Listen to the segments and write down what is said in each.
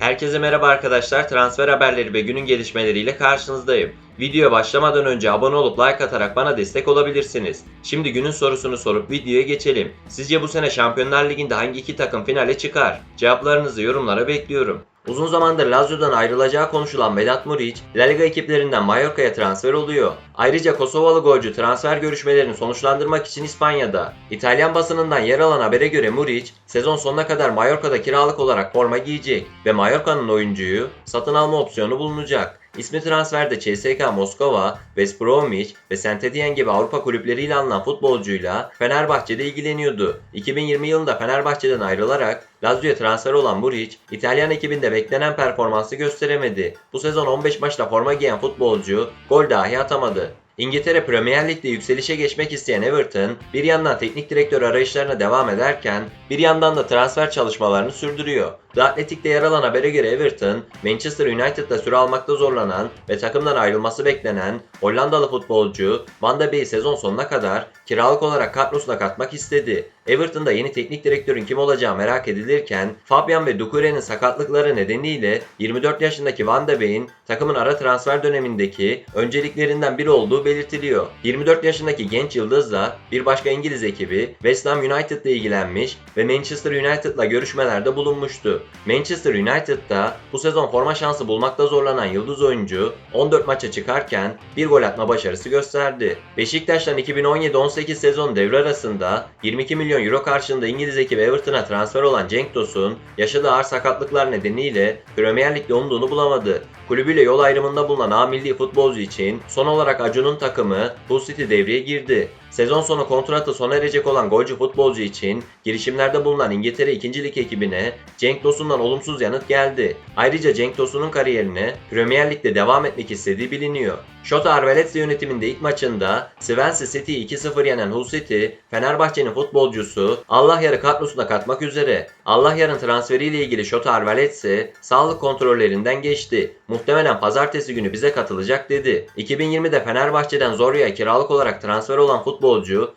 Herkese merhaba arkadaşlar. Transfer haberleri ve günün gelişmeleriyle karşınızdayım. Videoya başlamadan önce abone olup like atarak bana destek olabilirsiniz. Şimdi günün sorusunu sorup videoya geçelim. Sizce bu sene Şampiyonlar Ligi'nde hangi iki takım finale çıkar? Cevaplarınızı yorumlara bekliyorum. Uzun zamandır Lazio'dan ayrılacağı konuşulan Vedat Muriç, La Liga ekiplerinden Mallorca'ya transfer oluyor. Ayrıca Kosovalı golcü transfer görüşmelerini sonuçlandırmak için İspanya'da. İtalyan basınından yer alan habere göre Muriç, sezon sonuna kadar Mallorca'da kiralık olarak forma giyecek ve Mallorca'nın oyuncuyu satın alma opsiyonu bulunacak. İsmi transferde CSKA Moskova, West Bromwich ve Saint Etienne gibi Avrupa kulüpleriyle alınan futbolcuyla Fenerbahçe'de ilgileniyordu. 2020 yılında Fenerbahçe'den ayrılarak Lazio'ya transfer olan Muriç, İtalyan ekibinde beklenen performansı gösteremedi. Bu sezon 15 maçta forma giyen futbolcu gol dahi atamadı. İngiltere Premier Lig'de yükselişe geçmek isteyen Everton, bir yandan teknik direktör arayışlarına devam ederken, bir yandan da transfer çalışmalarını sürdürüyor. The Athletic'te yer alan habere göre Everton, Manchester United'da süre almakta zorlanan ve takımdan ayrılması beklenen Hollandalı futbolcu Van de Beek'i sezon sonuna kadar kiralık olarak kadrosuna katmak istedi. Everton'da yeni teknik direktörün kim olacağı merak edilirken, Fabian ve Doucouré'nin sakatlıkları nedeniyle 24 yaşındaki Van de Beek'in takımın ara transfer dönemindeki önceliklerinden biri olduğu belirtiliyor. 24 yaşındaki genç yıldızla bir başka İngiliz ekibi West Ham United'la ilgilenmiş ve Manchester United'la görüşmelerde bulunmuştu. Manchester United'da bu sezon forma şansı bulmakta zorlanan yıldız oyuncu 14 maça çıkarken bir gol atma başarısı gösterdi. Beşiktaş'tan 2017-18 sezon devre arasında 22 milyon euro karşılığında İngiliz ekibi Everton'a transfer olan Cenk Tosun yaşadığı ağır sakatlıklar nedeniyle Premier Lig'de umduğunu bulamadı. Kulübüyle yol ayrımında bulunan A milli futbolcu için son olarak Acun'un takımı Hull City devreye girdi. Sezon sonu kontratı sona erecek olan golcü futbolcu için girişimlerde bulunan İngiltere 2. Lig ekibine Cenk Tosun'dan olumsuz yanıt geldi. Ayrıca Cenk Tosun'un kariyerine Premier Lig'de devam etmek istediği biliniyor. Shota Arveladze yönetiminde ilk maçında Swansea City'yi 2-0 yenen Hull City, Fenerbahçe'nin futbolcusu Allah yarı kadrosuna katmak üzere. Allah yarın transferiyle ilgili Shota Arveladze sağlık kontrollerinden geçti. Muhtemelen pazartesi günü bize katılacak dedi. 2020'de Fenerbahçe'den Zorya'ya kiralık olarak transfer olan futbolcu,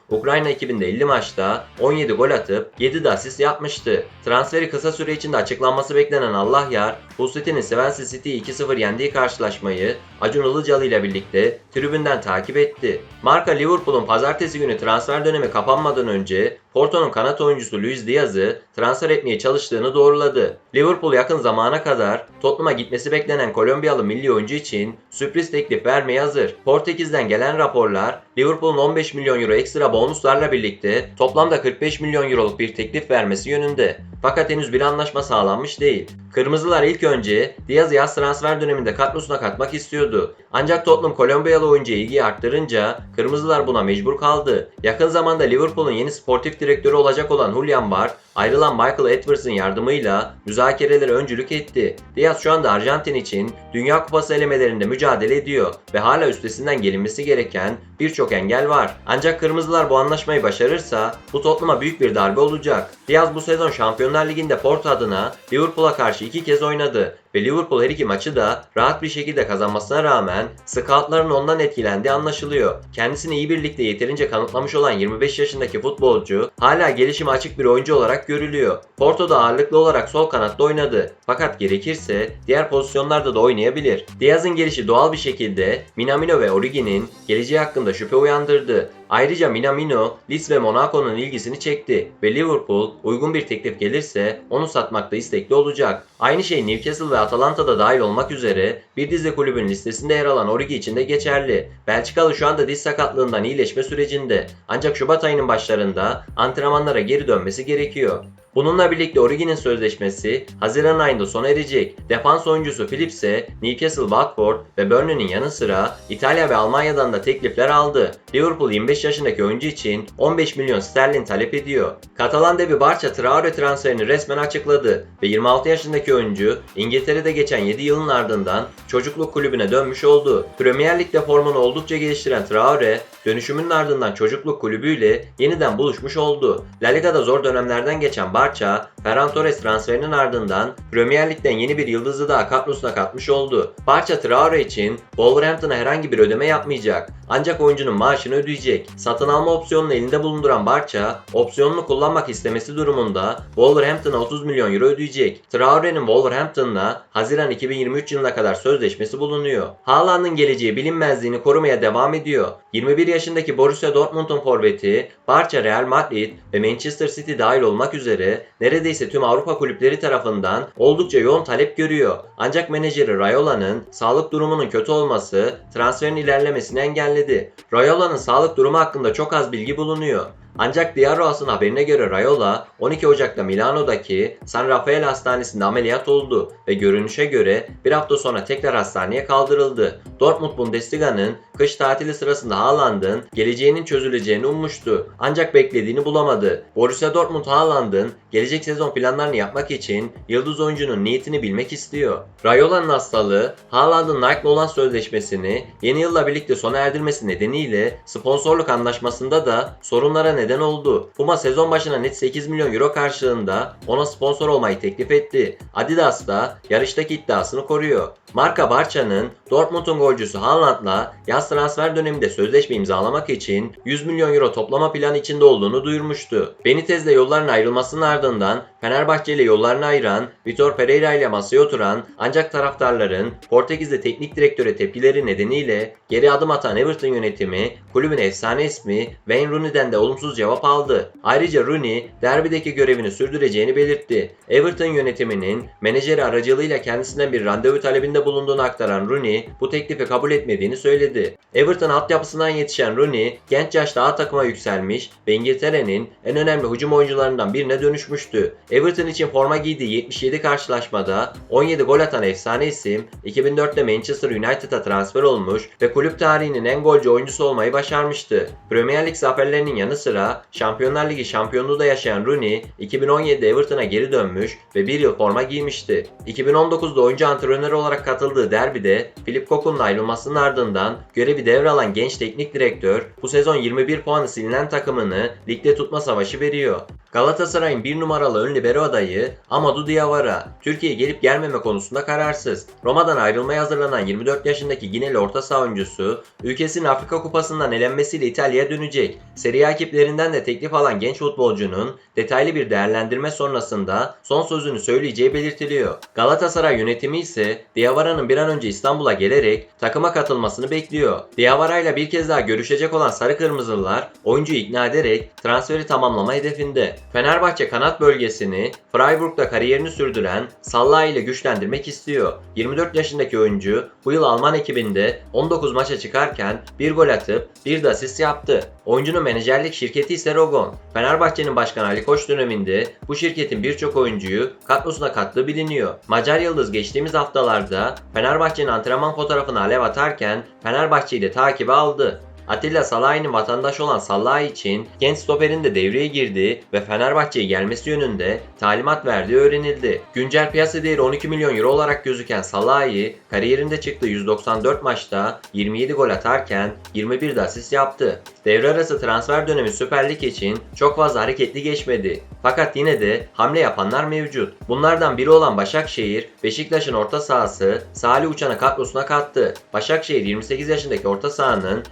Ukrayna ekibinde 50 maçta 17 gol atıp 7 de asist yapmıştı. Transferi kısa süre içinde açıklanması beklenen Allah Yar, Hull City'nin Swansea City'yi 2-0 yendiği karşılaşmayı Acun Ilıcalı ile birlikte tribünden takip etti. Marka Liverpool'un pazartesi günü transfer dönemi kapanmadan önce Porto'nun kanat oyuncusu Luis Diaz'ı transfer etmeye çalıştığını doğruladı. Liverpool yakın zamana kadar Tottenham'a gitmesi beklenen Kolombiyalı milli oyuncu için sürpriz teklif vermeye hazır. Portekiz'den gelen raporlar Liverpool'un 15 milyon euro ekstra bonuslarla birlikte toplamda 45 milyon euroluk bir teklif vermesi yönünde. Fakat henüz bir anlaşma sağlanmış değil. Kırmızılar ilk önce Diaz'ı yaz transfer döneminde kadrosuna katmak istiyordu. Ancak Tottenham Kolombiyalı oyuncuya ilgiyi arttırınca Kırmızılar buna mecbur kaldı. Yakın zamanda Liverpool'un yeni sportif direktörü olacak olan Julian Bard, ayrılan Michael Edwards'ın yardımıyla müzakerelere öncülük etti. Diaz şu anda Arjantin için Dünya Kupası elemelerinde mücadele ediyor ve hala üstesinden gelinmesi gereken birçok engel var. Ancak Kırmızılar bu anlaşmayı başarırsa bu Tottenham'a büyük bir darbe olacak. Diaz bu sezon Şampiyonlar Ligi'nde Porto adına Liverpool'a karşı iki kez oynadı ve Liverpool her iki maçı da rahat bir şekilde kazanmasına rağmen scoutların ondan etkilendiği anlaşılıyor. Kendisini iyi birlikte yeterince kanıtlamış olan 25 yaşındaki futbolcu hala gelişime açık bir oyuncu olarak görülüyor. Porto'da ağırlıklı olarak sol kanatta oynadı. Fakat gerekirse diğer pozisyonlarda da oynayabilir. Diaz'ın gelişi doğal bir şekilde Minamino ve Origi'nin geleceği hakkında şüphe uyandırdı. Ayrıca Minamino, Leeds ve Monaco'nun ilgisini çekti ve Liverpool uygun bir teklif gelirse onu satmakta istekli olacak. Aynı şey Newcastle ve Atalanta'da dahil olmak üzere bir dizi kulübün listesinde yer alan Origi için de geçerli. Belçikalı şu anda diz sakatlığından iyileşme sürecinde ancak Şubat ayının başlarında antrenmanlara geri dönmesi gerekiyor. Bununla birlikte Origi'nin sözleşmesi Haziran ayında sona erecek. Defans oyuncusu Phillips Newcastle, Watford ve Burnley'nin yanı sıra İtalya ve Almanya'dan da teklifler aldı. Liverpool 25 yaşındaki oyuncu için 15 milyon sterlin talep ediyor. Katalan devi Barça Traore transferini resmen açıkladı ve 26 yaşındaki oyuncu İngiltere'de geçen 7 yılın ardından çocukluk kulübüne dönmüş oldu. Premier Lig'de formunu oldukça geliştiren Traore, dönüşümünün ardından çocukluk kulübüyle yeniden buluşmuş oldu. La Liga'da zor dönemlerden geçen Barça Barça, Ferran Torres transferinin ardından Premier Lig'den yeni bir yıldızı daha kadrosuna katmış oldu. Barça Traore için Wolverhampton'a herhangi bir ödeme yapmayacak. Ancak oyuncunun maaşını ödeyecek. Satın alma opsiyonunu elinde bulunduran Barça, opsiyonunu kullanmak istemesi durumunda Wolverhampton'a 30 milyon euro ödeyecek. Traore'nin Wolverhampton'la Haziran 2023 yılına kadar sözleşmesi bulunuyor. Haaland'ın geleceği bilinmezliğini korumaya devam ediyor. 21 yaşındaki Borussia Dortmund'un forveti, Barça, Real Madrid ve Manchester City dahil olmak üzere neredeyse tüm Avrupa kulüpleri tarafından oldukça yoğun talep görüyor. Ancak menajeri Rayola'nın sağlık durumunun kötü olması transferin ilerlemesini engelledi. Rayola'nın sağlık durumu hakkında çok az bilgi bulunuyor. Ancak diğer Roas'ın haberine göre Raiola 12 Ocak'ta Milano'daki San Rafael Hastanesi'nde ameliyat oldu ve görünüşe göre bir hafta sonra tekrar hastaneye kaldırıldı. Dortmund Bundesliga'nın kış tatili sırasında Haaland'ın geleceğinin çözüleceğini ummuştu. Ancak beklediğini bulamadı. Borussia Dortmund Haaland'ın gelecek sezon planlarını yapmak için yıldız oyuncunun niyetini bilmek istiyor. Raiola'nın hastalığı Haaland'ın Nike'la olan sözleşmesini yeni yılla birlikte sona erdirmesi nedeniyle sponsorluk anlaşmasında da sorunlara neden oldu. Puma sezon başına net 8 milyon euro karşılığında ona sponsor olmayı teklif etti. Adidas da yarıştaki iddiasını koruyor. Marka Barça'nın Dortmund'un golcüsü Haaland'la yaz transfer döneminde sözleşme imzalamak için 100 milyon euro toplama planı içinde olduğunu duyurmuştu. Benitez'le yolların ayrılmasının ardından Fenerbahçe ile yollarını ayıran Vitor Pereira ile masaya oturan ancak taraftarların Portekizli teknik direktöre tepkileri nedeniyle geri adım atan Everton yönetimi kulübün efsane ismi Wayne Rooney'den de olumsuz cevap aldı. Ayrıca Rooney derbideki görevini sürdüreceğini belirtti. Everton yönetiminin menajeri aracılığıyla kendisinden bir randevu talebinde bulunduğunu aktaran Rooney bu teklifi kabul etmediğini söyledi. Everton altyapısından yetişen Rooney genç yaşta A takıma yükselmiş ve İngiltere'nin en önemli hücum oyuncularından birine dönüşmüştü. Everton için forma giydiği 77 karşılaşmada 17 gol atan efsane isim 2004'te Manchester United'a transfer olmuş ve kulüp tarihinin en golcü oyuncusu olmayı başarmıştı. Premier Lig zaferlerinin yanı sıra Şampiyonlar Ligi şampiyonluğu da yaşayan Rooney 2017'de Everton'a geri dönmüş ve bir yıl forma giymişti. 2019'da oyuncu antrenörü olarak katıldığı derbide Philip Cocu'nun ayrılmasının ardından görevi devralan genç teknik direktör bu sezon 21 puanı silinen takımını ligde tutma savaşı veriyor. Galatasaray'ın bir numaralı ön libero adayı Amadou Diawara, Türkiye'ye gelip gelmeme konusunda kararsız. Roma'dan ayrılmaya hazırlanan 24 yaşındaki Gineli orta saha oyuncusu, ülkesinin Afrika Kupası'ndan elenmesiyle İtalya'ya dönecek. Serie A ekiplerinden de teklif alan genç futbolcunun detaylı bir değerlendirme sonrasında son sözünü söyleyeceği belirtiliyor. Galatasaray yönetimi ise Diawara'nın bir an önce İstanbul'a gelerek takıma katılmasını bekliyor. Diawara ile bir kez daha görüşecek olan Sarı Kırmızılılar oyuncuyu ikna ederek transferi tamamlama hedefinde. Fenerbahçe kanat bölgesini Freiburg'da kariyerini sürdüren Salah ile güçlendirmek istiyor. 24 yaşındaki oyuncu bu yıl Alman ekibinde 19 maça çıkarken bir gol atıp bir de asist yaptı. Oyuncunun menajerlik şirketi ise Rogon. Fenerbahçe'nin başkanı Ali Koç döneminde bu şirketin birçok oyuncuyu kadrosuna kattığı biliniyor. Macar Yıldız geçtiğimiz haftalarda Fenerbahçe'nin antrenman fotoğrafını alev atarken Fenerbahçe'yi de takibe aldı. Atilla Salahi'nin vatandaşı olan Salah için genç stoperin de devreye girdiği ve Fenerbahçe'ye gelmesi yönünde talimat verdiği öğrenildi. Güncel piyasa değeri 12 milyon euro olarak gözüken Salahi kariyerinde çıktığı 194 maçta 27 gol atarken 21 de asist yaptı. Devre arası transfer dönemi Süper Lig için çok fazla hareketli geçmedi. Fakat yine de hamle yapanlar mevcut. Bunlardan biri olan Başakşehir, Beşiktaş'ın orta sahası Salih Uçan'ı kadrosuna kattı. Başakşehir 28 yaşındaki orta sahanın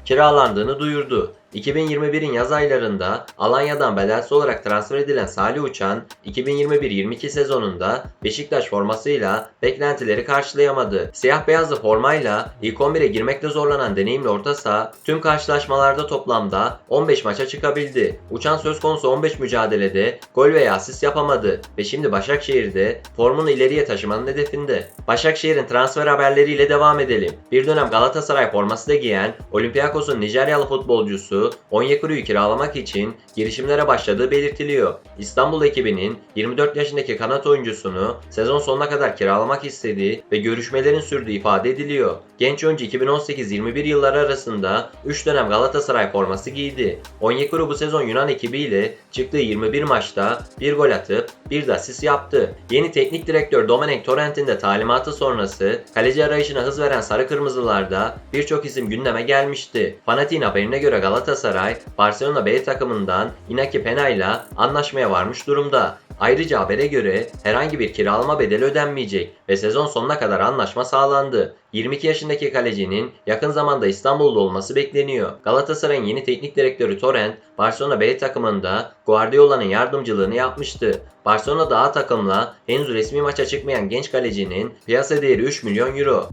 kiralandığını duyurdu. 2021'in yaz aylarında Alanya'dan bedelsiz olarak transfer edilen Salih Uçan, 2021-22 sezonunda Beşiktaş formasıyla beklentileri karşılayamadı. Siyah beyazlı formayla ilk 11'e girmekte zorlanan deneyimli orta saha tüm karşılaşmalarda toplamda 15 maça çıkabildi. Uçan söz konusu 15 mücadelede gol veya asist yapamadı ve şimdi Başakşehir'de formunu ileriye taşımanın hedefinde. Başakşehir'in transfer haberleriyle devam edelim. Bir dönem Galatasaray forması da giyen Olympiakos'un Nijeryalı futbolcusu Onyekuru'yu kiralamak için girişimlere başladığı belirtiliyor. İstanbul ekibinin 24 yaşındaki kanat oyuncusunu sezon sonuna kadar kiralamak istediği ve görüşmelerin sürdüğü ifade ediliyor. Genç oyuncu 2018-21 yılları arasında 3 dönem Galatasaray forması giydi. Onyekuru bu sezon Yunan ekibiyle çıktığı 21 maçta 1 gol atıp bir de asist yaptı. Yeni teknik direktör Domenech Torrent'in de talimatı sonrası kaleci arayışına hız veren Sarı Kırmızılarda birçok isim gündeme gelmişti. Fanatik'in haberine göre Galatasaray, Barcelona B takımından Inaki Pena ile anlaşmaya varmış durumda. Ayrıca habere göre herhangi bir kiralama bedeli ödenmeyecek ve sezon sonuna kadar anlaşma sağlandı. 22 yaşındaki kalecinin yakın zamanda İstanbul'da olması bekleniyor. Galatasaray'ın yeni teknik direktörü Torrent, Barcelona B takımında Guardiola'nın yardımcılığını yapmıştı. Barcelona'da A takımla henüz resmi maça çıkmayan genç kalecinin piyasa değeri 3 milyon euro.